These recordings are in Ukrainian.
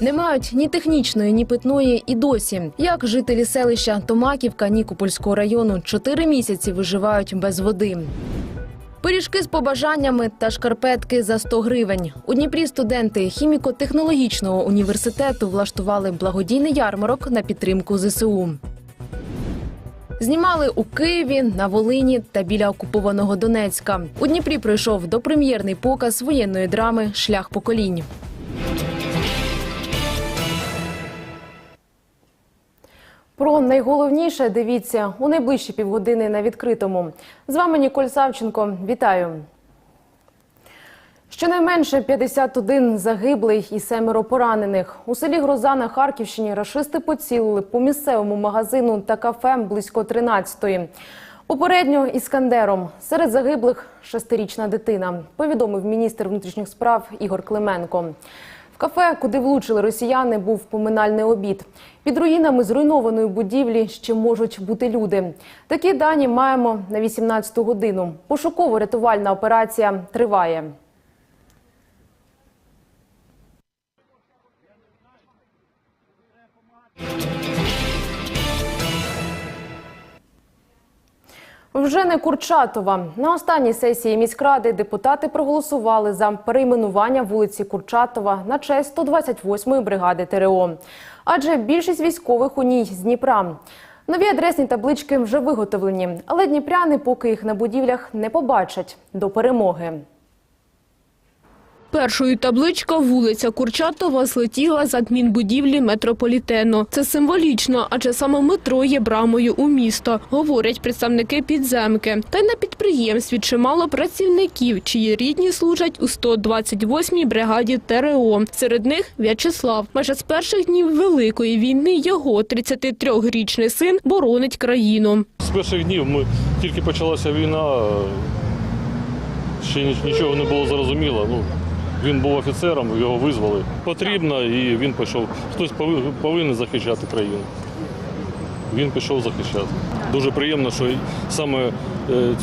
Не мають ні технічної, ні питної і досі. Як жителі селища Томаківка Нікопольського району чотири місяці виживають без води. Пиріжки з побажаннями та шкарпетки за 100 гривень. У Дніпрі студенти хіміко-технологічного університету влаштували благодійний ярмарок на підтримку ЗСУ. Знімали у Києві, на Волині та біля окупованого Донецька. У Дніпрі пройшов допрем'єрний показ воєнної драми Шлях поколінь. Про найголовніше дивіться у найближчі півгодини на відкритому. З вами Ніколь Савченко. Вітаю. Щонайменше 51 загиблий і семеро поранених. У селі Гроза на Харківщині рашисти поцілили по місцевому магазину та кафе близько 13-ї. Попередньо іскандером серед загиблих шестирічна дитина, повідомив міністр внутрішніх справ Ігор Клименко. В кафе, куди влучили росіяни, був поминальний обід. Під руїнами зруйнованої будівлі ще можуть бути люди. Такі дані маємо на 18-ту годину. Пошуково-рятувальна операція триває. Вже не Курчатова. На останній сесії міськради депутати проголосували за перейменування вулиці Курчатова на честь 128-ї бригади ТРО. Адже більшість військових у ній з Дніпра. Нові адресні таблички вже виготовлені, але дніпряни поки їх на будівлях не побачать до перемоги. Першою табличка вулиця Курчатова злетіла з адмінбудівлі метрополітену. Це символічно, адже саме метро є брамою у місто, говорять представники підземки. Та й на підприємстві чимало працівників, чиї рідні служать у 128-й бригаді ТРО. Серед них В'ячеслав. Майже з перших днів Великої війни його 33-річний син боронить країну. З перших днів ми тільки почалася війна, ще ні- нічого не було зрозуміло. Ну, він був офіцером, його визвали. Потрібно, і він пішов. Хтось повинен захищати країну. Він пішов захищати. Дуже приємно, що саме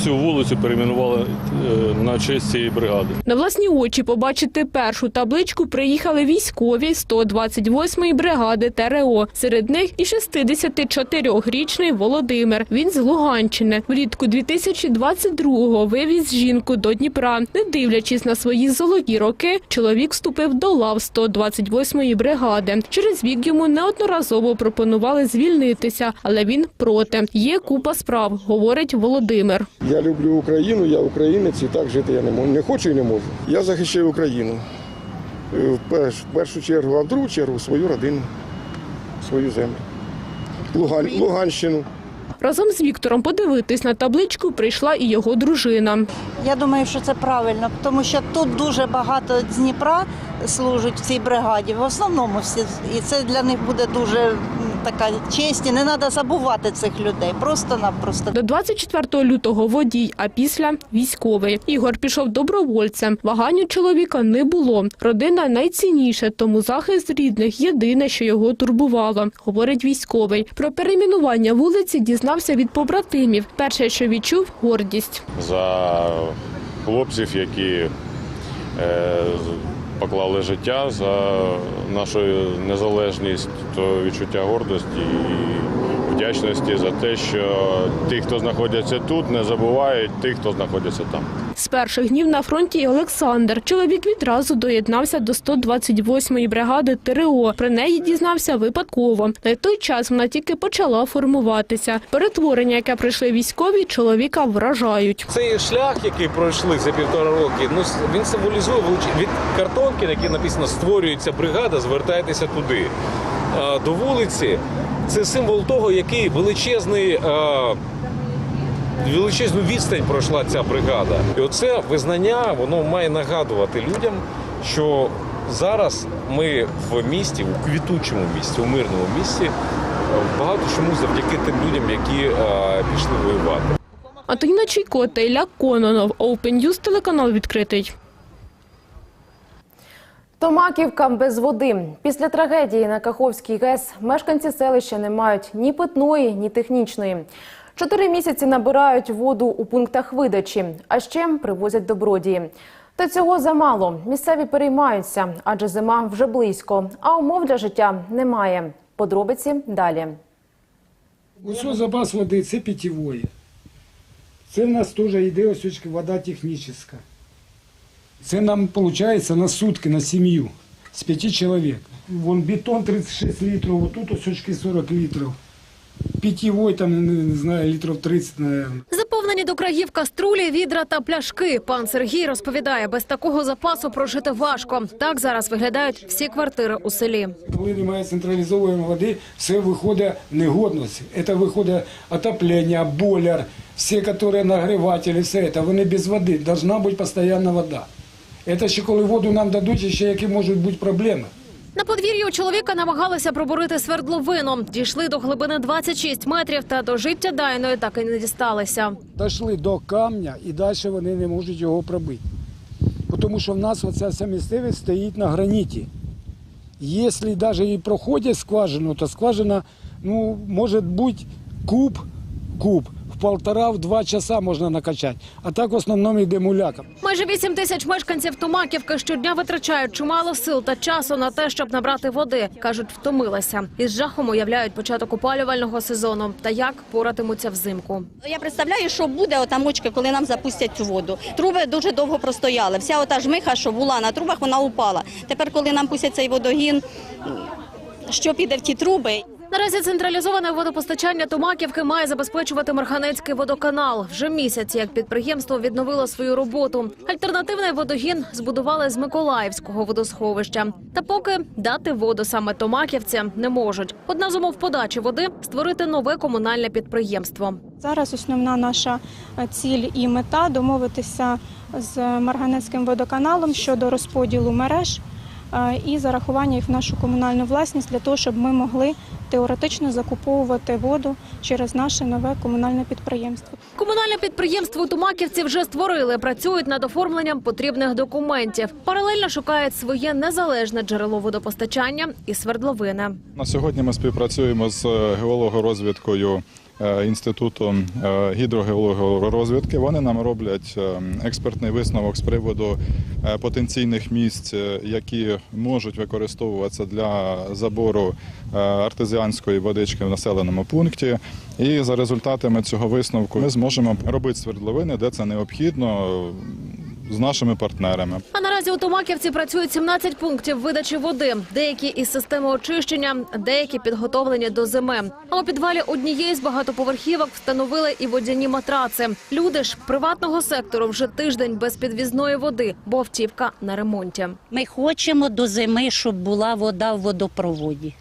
цю вулицю перейменували е, на честь цієї бригади. На власні очі побачити першу табличку приїхали військові 128-ї бригади ТРО. Серед них і 64-річний Володимир. Він з Луганщини. Влітку 2022-го вивіз жінку до Дніпра. Не дивлячись на свої золоті роки, чоловік вступив до лав 128-ї бригади. Через вік йому неодноразово пропонували звільнитися, але він проти. Є купа справ, говорить Володимир. Я люблю Україну, я українець і так жити я не можу. Не хочу і не можу. Я захищаю Україну. Е, В першу чергу, а в другу чергу свою родину, свою землю. Луган, Луганщину. Разом з Віктором подивитись на табличку прийшла і його дружина. Я думаю, що це правильно, тому що тут дуже багато з Дніпра служать в цій бригаді. В основному всі і це для них буде дуже така честь. І не треба забувати цих людей. Просто-напросто. До 24 лютого водій, а після військовий. Ігор пішов добровольцем. Вагань у чоловіка не було. Родина найцінніше, тому захист рідних єдине, що його турбувало, говорить військовий. Про перейменування вулиці дізнався від побратимів. Перше, що відчув гордість. за хлопців, які е, поклали життя за нашу незалежність, то відчуття гордості і вдячності за те, що ті, хто знаходяться тут, не забувають тих, хто знаходиться там. З перших днів на фронті і Олександр. Чоловік відразу доєднався до 128-ї бригади ТРО. Про неї дізнався випадково. На той час вона тільки почала формуватися. Перетворення, яке пройшли військові, чоловіка вражають. Цей шлях, який пройшли за півтора роки, ну він символізує від картонки, на якій написано створюється бригада, звертайтеся туди. А, До вулиці це символ того, який величезний. Величезну відстань пройшла ця бригада, і оце визнання воно має нагадувати людям, що зараз ми в місті, у квітучому місті, у мирному місті, багато чому завдяки тим людям, які пішли воювати. Антоніна Чайко та Ілля Кононов. Open News, телеканал відкритий. Томаківка без води. Після трагедії на Каховській ГЕС мешканці селища не мають ні питної, ні технічної. Чотири місяці набирають воду у пунктах видачі, а ще привозять добродії. Та цього замало. Місцеві переймаються, адже зима вже близько, а умов для життя немає. Подробиці далі. Ось запас води це питьової. Це в нас теж йде ось вода технічна. Це нам виходить на сутки, на сім'ю з п'яти чоловік. Вон бетон 36 літрів, отут ось очки 40 літрів. Питьової там, не, знаю, літрів 30, мабуть. Заповнені до країв каструлі, відра та пляшки. Пан Сергій розповідає, без такого запасу прожити важко. Так зараз виглядають всі квартири у селі. Коли немає централізованої води, все виходить в негодність. Це виходить отоплення, бойлер, всі, які нагрівателі, все це, вони без води. Должна бути постійна вода. Це ще коли воду нам дадуть, ще які можуть бути проблеми. На подвір'ї у чоловіка намагалися пробурити свердловину. Дійшли до глибини 26 метрів та до життя дайної так і не дісталися. Дійшли до камня і далі вони не можуть його пробити. Тому що в нас оця вся місцевість стоїть на граніті. Якщо навіть і проходять скважину, то скважина ну, може бути куб, куб. В полтора-два часа можна накачати. А так в основному йде муляка. Майже 8 тисяч мешканців Томаківки щодня витрачають чимало сил та часу на те, щоб набрати води. кажуть, втомилися. Із жахом уявляють початок опалювального сезону та як поратимуться взимку. Я представляю, що буде отам очки, коли нам запустять цю воду. Труби дуже довго простояли. Вся ота жмиха, що була на трубах, вона упала. Тепер, коли нам пустять цей водогін, що піде в ті труби, Наразі централізоване водопостачання Томаківки має забезпечувати Марханецький водоканал. Вже місяць, як підприємство відновило свою роботу. Альтернативний водогін збудували з Миколаївського водосховища. Та поки дати воду саме Томаківцям не можуть. Одна з умов подачі води створити нове комунальне підприємство. Зараз основна наша е, ціль і мета домовитися з Марганецьким водоканалом щодо розподілу мереж і зарахування їх в нашу комунальну власність для того, щоб ми могли теоретично закуповувати воду через наше нове комунальне підприємство. Комунальне підприємство у Томаківці вже створили. Працюють над оформленням потрібних документів. Паралельно шукають своє незалежне джерело водопостачання і свердловини. На сьогодні ми співпрацюємо з геологорозвідкою е, інститутом е, гідрогеологорозвідки. Вони нам роблять е, експертний висновок з приводу потенційних місць, які можуть використовуватися для забору артезіанської водички в населеному пункті. І за результатами цього висновку ми зможемо робити свердловини, де це необхідно з нашими партнерами. А наразі у Томаківці працюють 17 пунктів видачі води. Деякі із системи очищення, деякі підготовлені до зими. А у підвалі однієї з багатоповерхівок встановили і водяні матраци. Люди ж приватного сектору вже тиждень без підвізної води, бо автівка на ремонті. Ми хочемо до зими, щоб була вода в водопроводі.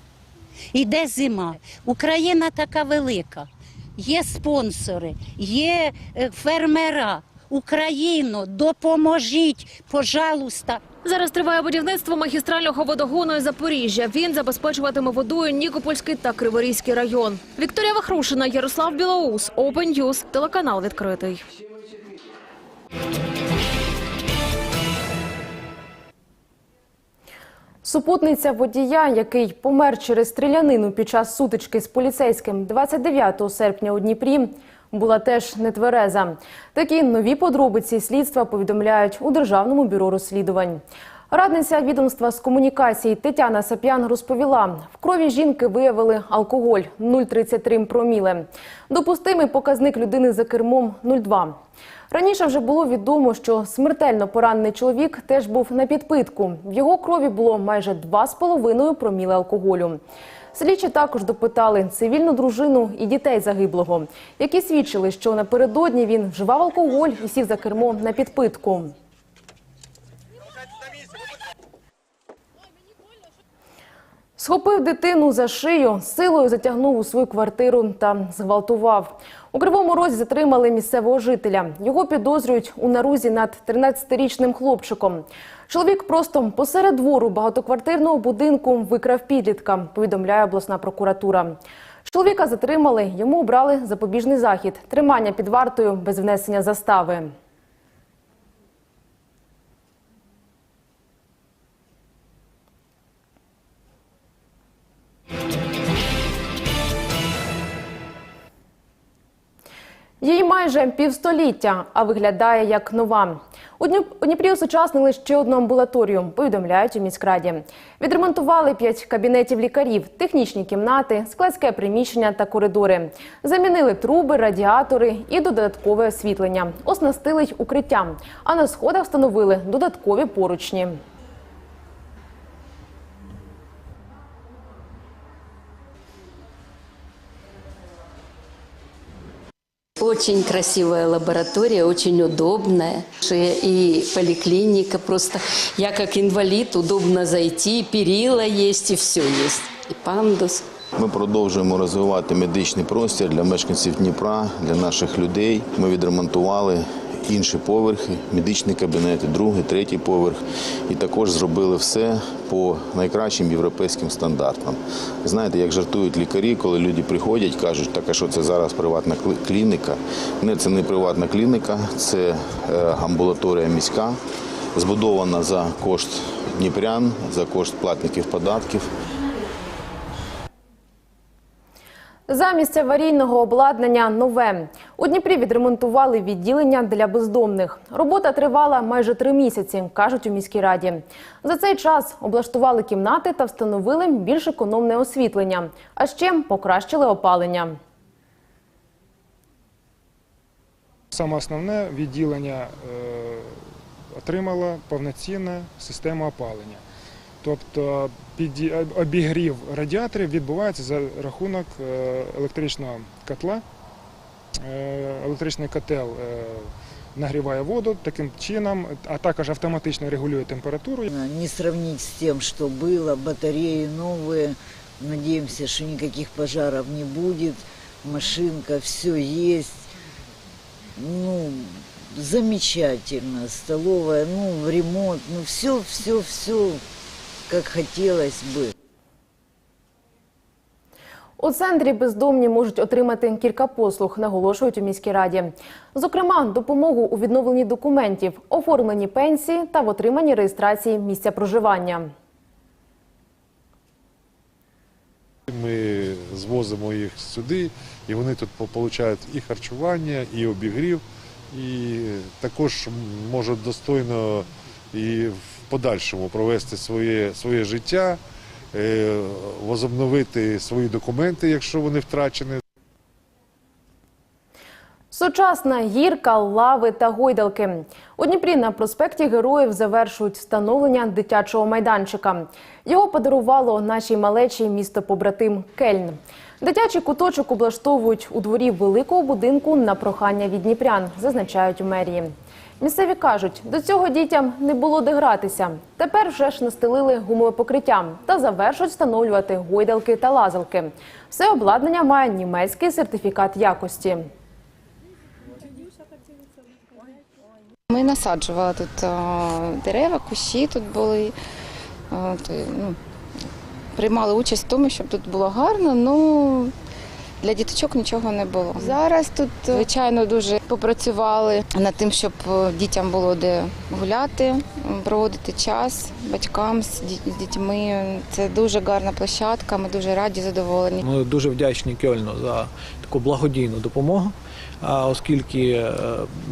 Іде зима. Україна така велика. Є спонсори, є е, фермера. Україно, допоможіть, пожалуйста. Зараз триває будівництво магістрального водогону із Запоріжжя. Він забезпечуватиме водою Нікопольський та Криворізький район. Вікторія Вахрушина, Ярослав Білоус, Open News, телеканал відкритий. Супутниця водія, який помер через стрілянину під час сутички з поліцейським 29 серпня у Дніпрі, була теж нетвереза. Такі нові подробиці слідства повідомляють у Державному бюро розслідувань. Радниця відомства з комунікацій Тетяна Сап'ян розповіла, в крові жінки виявили алкоголь 0,33 проміле. Допустимий показник людини за кермом 0,2. Раніше вже було відомо, що смертельно поранений чоловік теж був на підпитку. В його крові було майже 2,5 проміле алкоголю. Слідчі також допитали цивільну дружину і дітей загиблого, які свідчили, що напередодні він вживав алкоголь і сів за кермо на підпитку. Схопив дитину за шию, силою затягнув у свою квартиру та зґвалтував. У Кривому Розі затримали місцевого жителя. Його підозрюють у нарузі над 13-річним хлопчиком. Чоловік просто посеред двору багатоквартирного будинку викрав підлітка, повідомляє обласна прокуратура. Чоловіка затримали, йому обрали запобіжний захід – тримання під вартою без внесення застави. Їй майже півстоліття, а виглядає як нова. У Дніп- Дніпрі осучаснили ще одну амбулаторію, повідомляють у міськраді. Відремонтували п'ять кабінетів лікарів, технічні кімнати, складське приміщення та коридори. Замінили труби, радіатори і додаткове освітлення. Оснастили й укриттям. А на сходах встановили додаткові поручні. Очень красивая лаборатория, очень удобная. И поликлиника просто. Я как инвалид, удобно зайти, перила есть, и все есть. И пандус. Ми продовжуємо розвивати медичний простір для мешканців Дніпра, для наших людей. Ми відремонтували інші поверхи, медичні кабінети, другий, третій поверх. І також зробили все по найкращим європейським стандартам. Знаєте, як жартують лікарі, коли люди приходять, кажуть, так а що це зараз приватна клініка. Не, це не приватна клініка, це е, амбулаторія міська, збудована за кошт дніпрян, за кошт платників податків. Замість аварійного обладнання нове. У Дніпрі відремонтували відділення для бездомних. Робота тривала майже три місяці, кажуть у міській раді. За цей час облаштували кімнати та встановили більш економне освітлення, а ще покращили опалення. Саме основне відділення е, отримало повноцінну систему опалення. Тобто піді- обігрів радіаторів відбувається за рахунок е, електричного котла. Е, Електричний котел е, нагріває воду таким чином, а також автоматично регулює температуру. Не сравнить с тем, что было. Батареи новые. Надеемся, что никаких пожаров не будет. Машинка, все есть. Ну, замечательно. Столовая, ну, ремонт, ну, все, все, все, как хотелось бы. У центрі бездомні можуть отримати кілька послуг, наголошують у міській раді. Зокрема, допомогу у відновленні документів, оформленні пенсії та в отриманні реєстрації місця проживання. Ми звозимо їх сюди, і вони тут отримують і харчування, і обігрів, і також можуть достойно і в подальшому провести своє, своє життя, е, возобновити свої документи, якщо вони втрачені. Сучасна гірка, лави та гойдалки. У Дніпрі на проспекті Героїв завершують встановлення дитячого майданчика. Його подарувало нашій малечі місто побратим Кельн. Дитячий куточок облаштовують у дворі великого будинку на прохання від дніпрян, зазначають у мерії. Місцеві кажуть, до цього дітям не було де гратися. Тепер вже ж настелили гумове покриття та завершують встановлювати гойдалки та лазалки. Все обладнання має німецький сертифікат якості. Ми насаджували тут дерева, кущі тут були. То, ну, приймали участь в тому, щоб тут було гарно. Ну для діточок нічого не було. Зараз тут, звичайно, дуже попрацювали над тим, щоб е, дітям було де гуляти, проводити час батькам з з дітьми. Це дуже гарна площадка. Ми дуже раді, задоволені. Ми дуже вдячні Кьольну за таку благодійну допомогу, а оскільки е,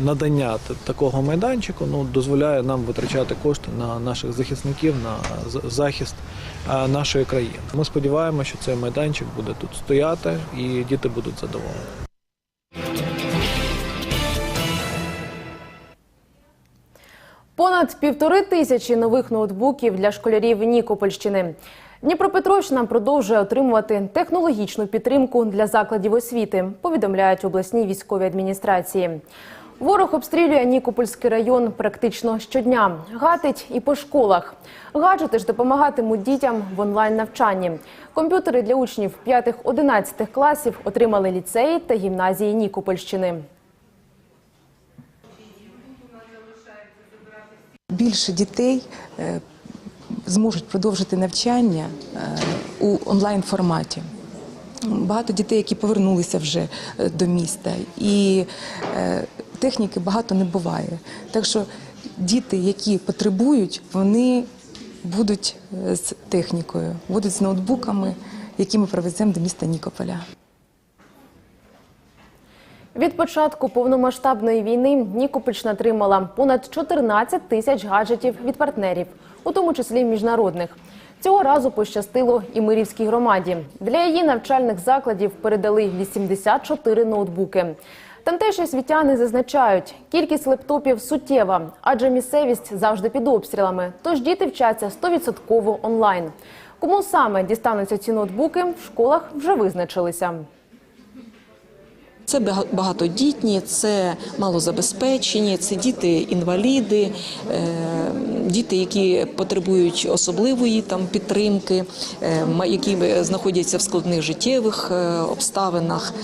надання такого майданчику ну, дозволяє нам витрачати кошти на наших захисників, на захист е, нашої країни. Ми сподіваємося, що цей майданчик буде тут стояти і діти будуть задоволені. Понад півтори тисячі нових ноутбуків для школярів Нікопольщини. Дніпропетровщина продовжує отримувати технологічну підтримку для закладів освіти, повідомляють обласні військові адміністрації. Ворог обстрілює Нікопольський район практично щодня, гатить і по школах. Гаджети ж допомагатимуть дітям в онлайн навчанні. Комп'ютери для учнів 5-11 класів отримали ліцеї та гімназії Нікопольщини. більше дітей е, зможуть продовжити навчання е, у онлайн форматі. Багато дітей, які повернулися вже е, до міста, і е, техніки багато не буває. Так що діти, які потребують, вони будуть з технікою, будуть з ноутбуками, які ми привеземо до міста Нікополя. Від початку повномасштабної війни Нікопольщина отримала понад 14 тисяч гаджетів від партнерів, у тому числі міжнародних. Цього разу пощастило і Мирівській громаді. Для її навчальних закладів передали 84 ноутбуки. Тамтешні світяни зазначають, кількість лептопів суттєва, адже місцевість завжди під обстрілами. Тож діти вчаться 100% онлайн. Кому саме дістануться ці ноутбуки, в школах вже визначилися. Це бага- багатодітні, це малозабезпечені, це діти-інваліди, е, діти, які потребують особливої там підтримки, е, які е, знаходяться в складних життєвих обставинах.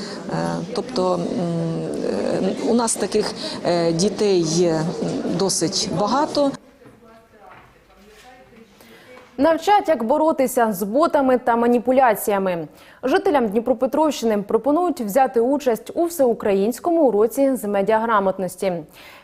Тобто у нас таких дітей є досить багато. Навчать, як боротися з ботами та маніпуляціями. Жителям Дніпропетровщини пропонують взяти участь у всеукраїнському уроці з медіаграмотності.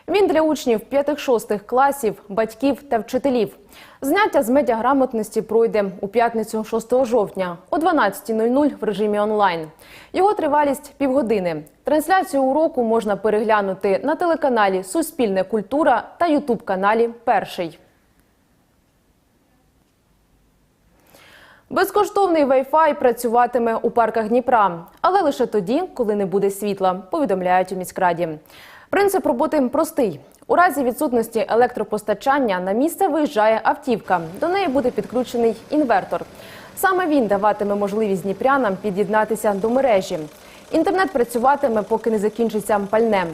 Він для учнів 5-6 класів, батьків та вчителів. Заняття з медіаграмотності пройде у п'ятницю 6 жовтня о 12.00 в режимі онлайн. Його тривалість півгодини. Трансляцію уроку можна переглянути на телеканалі Суспільне культура та Ютуб-каналі Перший. Безкоштовний Wi-Fi працюватиме у парках Дніпра, але лише тоді, коли не буде світла, повідомляють у міськраді. Принцип роботи простий. У разі відсутності електропостачання на місце виїжджає автівка. До неї буде підключений інвертор. Саме він даватиме можливість дніпрянам під'єднатися до мережі. Інтернет працюватиме, поки не закінчиться пальне.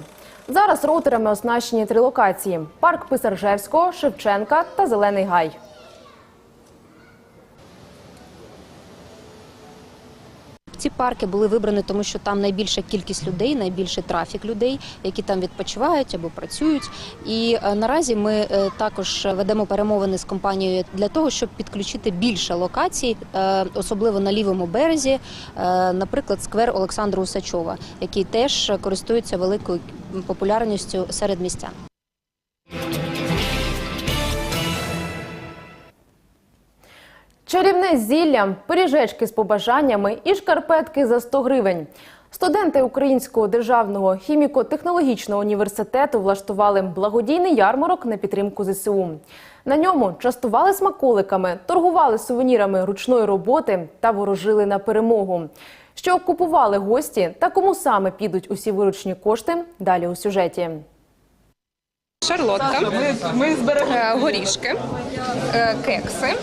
Зараз роутерами оснащені три локації: парк Писаржевського, Шевченка та Зелений Гай. Ці парки були вибрані, тому що там найбільша кількість людей, найбільший трафік людей, які там відпочивають або працюють. І е, наразі ми е, також ведемо перемовини з компанією для того, щоб підключити більше локацій, е, особливо на лівому березі, наприклад, сквер Олександра Усачова, який теж користується великою популярністю серед містян. Чарівне зілля, пиріжечки з побажаннями і шкарпетки за 100 гривень. Студенти Українського державного хіміко-технологічного університету влаштували благодійний ярмарок на підтримку ЗСУ. На ньому частували смаколиками, торгували сувенірами ручної роботи та ворожили на перемогу. Що купували гості та кому саме підуть усі виручні кошти? Далі у сюжеті. Шарлотка, е, горішки, е, кекси,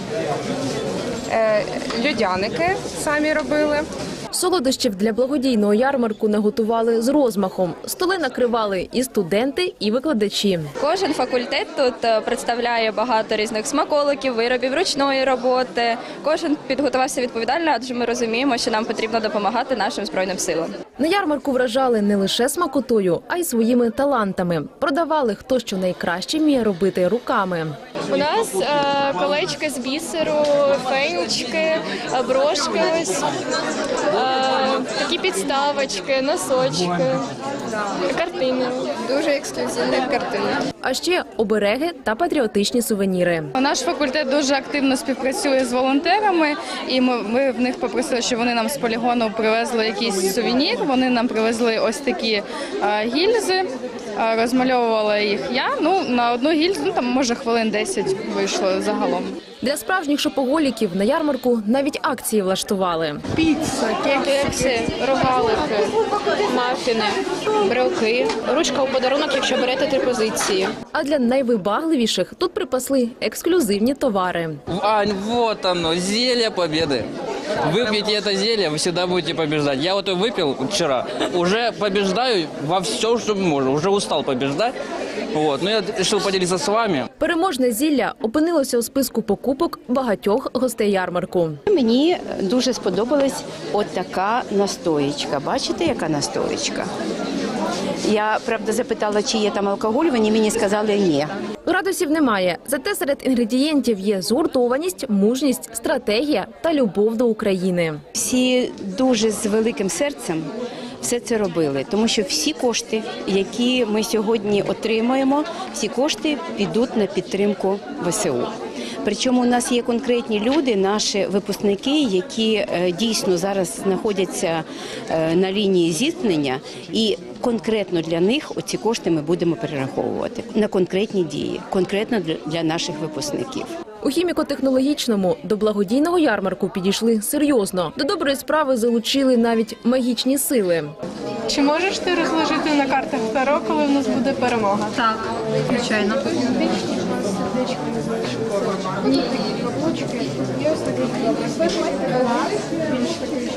льодяники самі робили. Солодощів для благодійного ярмарку наготували з розмахом. Столи накривали і студенти, і викладачі. Кожен факультет тут е, представляє багато різних смаколиків, виробів ручної роботи. Кожен підготувався відповідально, адже ми розуміємо, що нам потрібно допомагати нашим збройним силам. На ярмарку вражали не лише смакотою, а й своїми талантами. Продавали хто що найкраще вміє робити руками. У нас е, колечки з бісеру, фенечки, е, брошки ось, такі підставочки, носочки, картини. Дуже ексклюзивні картини. А ще обереги та патріотичні сувеніри. Наш факультет дуже активно співпрацює з волонтерами, і ми, ми в них попросили, щоб вони нам з полігону привезли якийсь сувенір. Вони нам привезли ось такі е, гільзи. Розмальовувала їх я. Ну на одну гільзу, ну там може хвилин 10 вийшло загалом. Для справжніх шопоголіків на ярмарку навіть акції влаштували. Піца, кекси, рогалики, мафіни, брелки, ручка у подарунок, якщо берете три позиції. А для найвибагливіших тут припасли ексклюзивні товари. Ань, вот оно, зілля победы. Выпейте это зелье, вы всегда будете побеждать. Я вот выпил вчера, уже побеждаю во всем, что можно. Уже устал побеждать. Вот. Но я решил поделиться с вами. Переможне зілля опинилося у списку покупок багатьох гостей ярмарку. Мені дуже сподобалась от така настоєчка. Бачите, яка настоєчка? Я правда запитала, чи є там алкоголь. Вони мені сказали ні. Градусів немає, зате серед інгредієнтів є згуртованість, мужність, стратегія та любов до України. Всі дуже з великим серцем все це робили, тому що всі кошти, які ми сьогодні отримаємо, всі кошти підуть на підтримку ВСУ. Причому у нас є конкретні люди, наші випускники, які е, дійсно зараз знаходяться е, на лінії зіткнення, і конкретно для них оці кошти ми будемо перераховувати на конкретні дії, конкретно для, для наших випускників. У хіміко-технологічному до благодійного ярмарку підійшли серйозно. До доброї справи залучили навіть магічні сили. Чи можеш ти розложити на картах Таро, коли в нас буде перемога? Так, звичайно.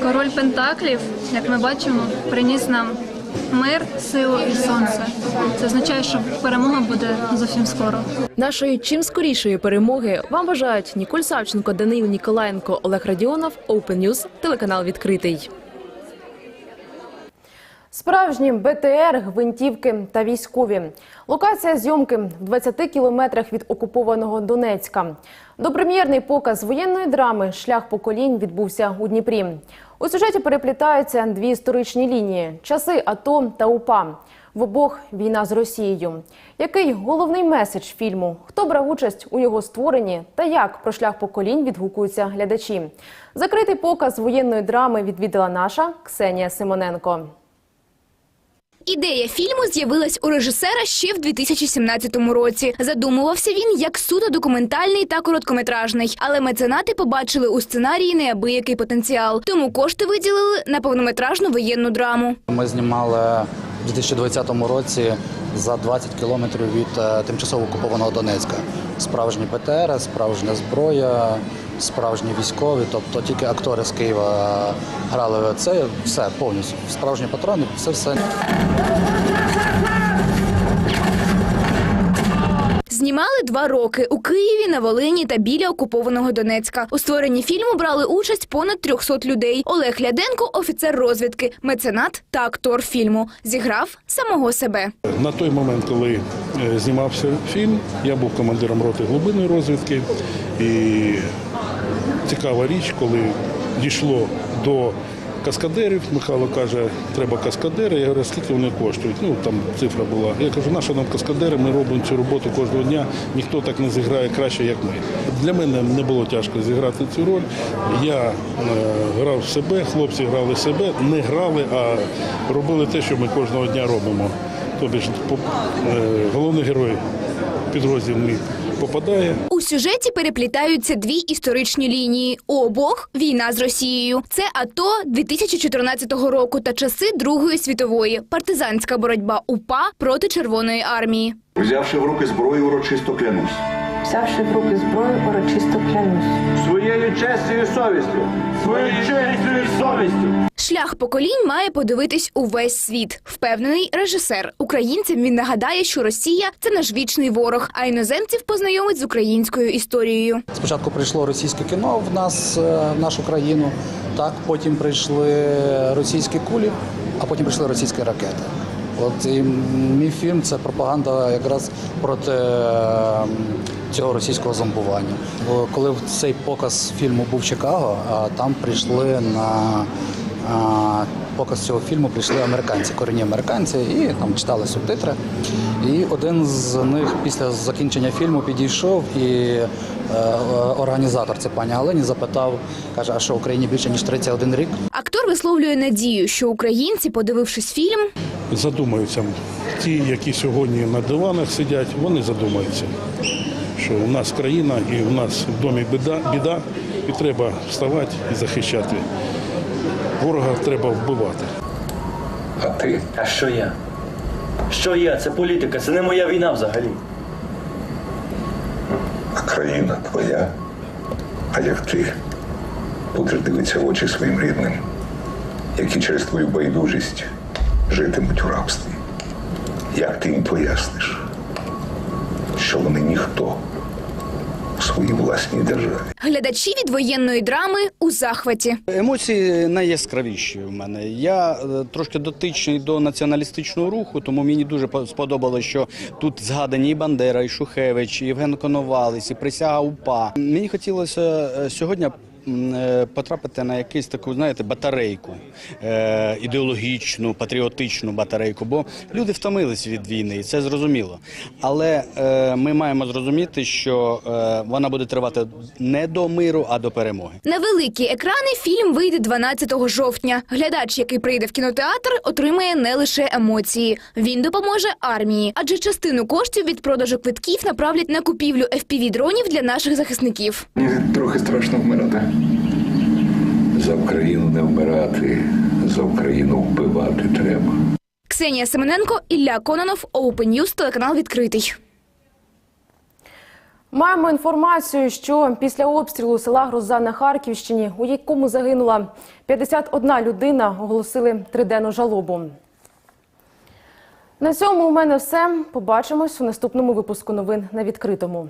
Король Пентаклів, як ми бачимо, приніс нам мир, силу і сонце. Це означає, що перемога буде зовсім скоро. Нашої чим скорішої перемоги вам бажають Ніколь Савченко, Даниїл Ніколаєнко, Олег Радіонов, Open News, телеканал відкритий. Справжні БТР, гвинтівки та військові. Локація зйомки в 20 кілометрах від окупованого Донецька. Допрем'єрний показ воєнної драми Шлях поколінь відбувся у Дніпрі. У сюжеті переплітаються дві історичні лінії: часи АТО та УПА. В обох війна з Росією. Який головний меседж фільму? Хто брав участь у його створенні та як про шлях поколінь відгукуються глядачі? Закритий показ воєнної драми відвідала наша Ксенія Симоненко. Ідея фільму з'явилась у режисера ще в 2017 році. Задумувався він як суто документальний та короткометражний, але меценати побачили у сценарії неабиякий потенціал. Тому кошти виділили на повнометражну воєнну драму. Ми знімали у 2020 році за 20 кілометрів від е, тимчасово окупованого Донецька. Справжні ПТР, справжня зброя, справжні військові, тобто тільки актори з Києва грали це все повністю. Справжні патрони, це все. Знімали два роки у Києві, на Волині та біля окупованого Донецька. У створенні фільму брали участь понад 300 людей. Олег Ляденко, офіцер розвідки, меценат та актор фільму, зіграв самого себе. На той момент, коли е, знімався фільм, я був командиром роти глибинної розвідки. І цікава річ, коли дійшло до каскадерів, Михайло каже, треба каскадери. Я говорю, скільки вони коштують? Ну там цифра була. Я кажу, наша нам каскадери, ми робимо цю роботу кожного дня, ніхто так не зіграє краще, як ми. Для мене не було тяжко зіграти цю роль. Я е, грав себе, хлопці грали себе, не грали, а робили те, що ми кожного дня робимо. Тобі ж е, головний герой підрозділ мій попадає. У сюжеті переплітаються дві історичні лінії. У обох війна з Росією. Це АТО 2014 року та часи Другої світової, партизанська боротьба УПА проти Червоної армії. Взявши в руки зброю, урочисто клянусь. Взявши в руки зброю, урочисто клянусь. Своєю честю і совістю. Своєю честю і совістю. Шлях поколінь має подивитись увесь світ. Впевнений режисер. Українцям він нагадає, що Росія це наш вічний ворог, а іноземців познайомить з українською історією. Спочатку прийшло російське кіно в нас, е, в нашу країну, так, потім прийшли російські кулі, а потім прийшли російські ракети. От і мій фільм це пропаганда якраз проти е, цього російського зомбування. Коли цей показ фільму був в Чикаго, там прийшли на показ цього фільму прийшли американці, корінні американці, і там читали субтитри. І один з них після закінчення фільму підійшов і е, організатор, це пані Галині, запитав, каже, а що Україні більше ніж 31 рік? Актор висловлює надію, що українці, подивившись фільм, Задумаються ті, які сьогодні на диванах сидять, вони задумаються, що у нас країна і у нас в домі біда, біда, і треба вставати і захищати. Ворога треба вбивати. А ти? А що я? Що я? Це політика, це не моя війна взагалі. А країна твоя. А як ти будеш дивитися в очі своїм рідним, які через твою байдужість житимуть у рабстві? Як ти їм поясниш, що вони ніхто у своїй власній державі? глядачі від воєнної драми у захваті. Емоції найяскравіші в мене. Я е, трошки дотичний до націоналістичного руху, тому мені дуже по- сподобалося, що тут згадані і Бандера, і Шухевич, і Євген Коновалець, і присяга УПА. Мені хотілося е, сьогодні потрапити на якусь таку, знаєте, батарейку е, ідеологічну, патріотичну батарейку, бо люди втомились від війни, і це зрозуміло. Але е, ми маємо зрозуміти, що е, вона буде тривати не до миру, а до перемоги. На великі екрани фільм вийде 12 жовтня. Глядач, який прийде в кінотеатр, отримає не лише емоції. Він допоможе армії, адже частину коштів від продажу квитків направлять на купівлю FPV-дронів для наших захисників. Мені трохи страшно вмирати. За Україну не вмирати, за Україну вбивати треба. Ксенія Семененко, Ілля Кононов, Open News, телеканал відкритий. Маємо інформацію, що після обстрілу села Гроза на Харківщині, у якому загинула 51 людина, оголосили триденну жалобу. На цьому у мене все. Побачимось у наступному випуску новин на відкритому.